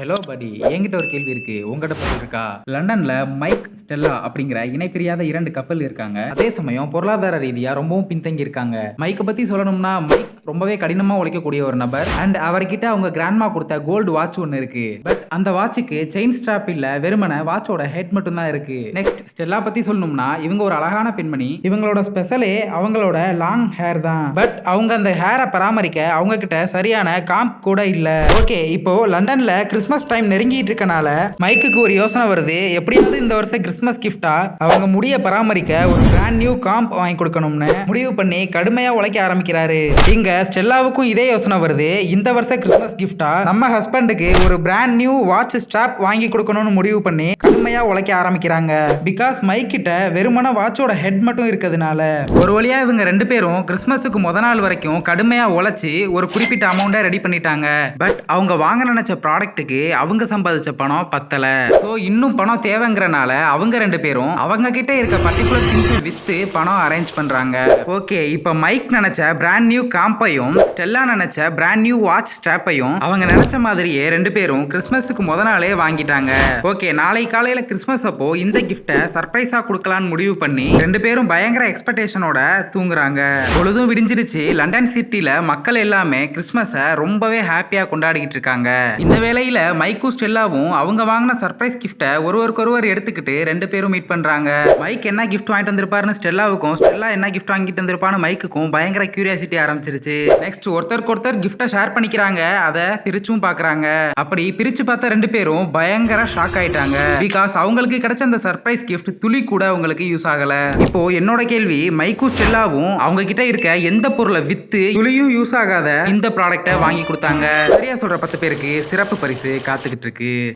Hello படி என்கிட்ட ஒரு கேள்வி இருக்கு. உங்ககிட்ட பதில் இருக்கா? லண்டன்ல மைக் ஸ்டெல்லா அப்படிங்கிற இணைப்பிரியாத இரண்டு கப்பல் இருக்காங்க. அதே சமயம் பொருளாதார ரீதியா ரொம்பவும் பின்தங்கி இருக்காங்க. மைக்கை பத்தி சொல்லணும்னா மைக் ரொம்பவே கடினமா உழைக்கக்கூடிய ஒரு நபர். அண்ட் அவர்கிட்ட அவங்க கிராண்ட்மா கொடுத்த கோல்டு வாட்ச் ஒன்று இருக்கு. பட் அந்த வாட்சுக்கு செயின் ஸ்ட்ராப் இல்ல வெறுமன வாட்சோட ஹெட் மட்டும் தான் இருக்கு. நெக்ஸ்ட் ஸ்டெல்லா பத்தி சொல்லணும்னா இவங்க ஒரு அழகான பெண்மணி. இவங்களோட ஸ்பெஷலே அவங்களோட லாங் ஹேர் தான். பட் அவங்க அந்த ஹேரை பராமரிக்க அவங்க கிட்ட சரியான காம்ப் கூட இல்ல. ஓகே இப்போ லண்டன்ல கிறிஸ்மஸ் டைம் நெருங்கிட்டு இருக்கனால மைக்குக்கு ஒரு யோசனை வருது. எப்படியாவது இந்த வருஷம் கிறிஸ்மஸ் கிஃப்டா அவங்க முடிய பராமரிக்க ஒரு பிராண்ட் நியூ காம்ப் வாங்கி கொடுக்கணும்னு முடிவு பண்ணி கடுமையா உழைக்க ஆரம்பிக்கிறாரு. இங்க ஸ்டெல்லாவுக்கும் இதே யோசனை வருது. இந்த வருஷம் கிறிஸ்மஸ் கிஃப்டா நம்ம ஹஸ்பண்டுக்கு ஒரு பிராண்ட் நியூ வாட்ச் ஸ்ட்ராப் வாங்கி கொடுக்கணும்னு முடிவு பண்ணி கடுமையா உழைக்க ஆரம்பிக்கிறாங்க. பிகாஸ் மைக் கிட்ட வெறுமன வாட்சோட ஹெட் மட்டும் இருக்கிறதுனால ஒரு வழியா இவங்க ரெண்டு பேரும் கிறிஸ்மஸுக்கு முத நாள் வரைக்கும் கடுமையா உழைச்சி ஒரு குறிப்பிட்ட அமௌண்ட்டை ரெடி பண்ணிட்டாங்க. பட் அவங்க வாங்க நினைச்ச ப்ராடக்ட்டுக்கு அவங்க சம்பாதிச்ச பணம் பத்தல. ஸோ இன்னும் பணம் தேவைங்கிறனால அவங்க ரெண்டு பேரும் அவங்க கிட்ட இருக்க பர்டிகுலர் திங்ஸ் வித்து பணம் அரேஞ்ச் பண்றாங்க. ஓகே இப்போ மைக் நினைச்ச பிராண்ட் நியூ காம்பையும் ஸ்டெல்லா நினைச்ச பிராண்ட் நியூ வாட்ச் ஸ்ட்ராப்பையும் அவங்க நினைச்ச மாதிரியே ரெண்டு பேரும் கிறிஸ்மஸுக்கு முத நாளே வாங்கிட்டாங்க. ஓகே நாளை காலையில கிறிஸ்மஸ் அப்போ இந்த கிஃப்ட்டை சர்ப்ரைஸா கொடுக்கலான்னு முடிவு பண்ணி ரெண்டு பேரும் பயங்கர எக்ஸ்பெக்டேஷனோட தூங்குறாங்க. பொழுதும் விடிஞ்சிருச்சு லண்டன் சிட்டில மக்கள் எல்லாமே கிறிஸ்மஸை ரொம்பவே ஹாப்பியா கொண்டாடிக்கிட்டு இருக்காங்க. இந்த வேளையில மைக்கும் ஸ்டெல்லாவும் அவங்க வாங்கின சர்ப்ரைஸ் கிஃப்ட்டை ஒருவருக்கொருவர் எடுத்துக்கிட்டு ரெண்டு பேரும் மீட் பண்ணுறாங்க மைக் என்ன கிஃப்ட் வாங்கிட்டு வந்திருப்பாருன்னு ஸ்டெல்லாவுக்கும் ஸ்டெல்லா என்ன கிஃப்ட் வாங்கிட்டு வந்திருப்பான்னு மைக்குக்கும் பயங்கர கியூரியாசிட்டி ஆரம்பிச்சிருச்சு. நெக்ஸ்ட் ஒருத்தருக்கு ஒருத்தர் கிஃப்ட்டை ஷேர் பண்ணிக்கிறாங்க. அதை பிரிச்சும் பார்க்குறாங்க அப்படி பிரிச்சு பார்த்த ரெண்டு பேரும் பயங்கர ஷாக் ஆயிட்டாங்க. பிகாஸ் அவங்களுக்கு கிடைச்ச அந்த சர்ப்ரைஸ் கிஃப்ட் துளி கூட அவங்களுக்கு யூஸ் ஆகல. இப்போ என்னோட கேள்வி மைக்கும் ஸ்டெல்லாவும் அவங்க கிட்ட இருக்க எந்த பொருளை வித்து துளியும் யூஸ் ஆகாத இந்த ப்ராடக்ட்டை வாங்கி கொடுத்தாங்க. சரியா சொல்ற பத்து பேருக்கு சிறப்பு பரிசு. காத்துக்கிட்டு இருக்கு.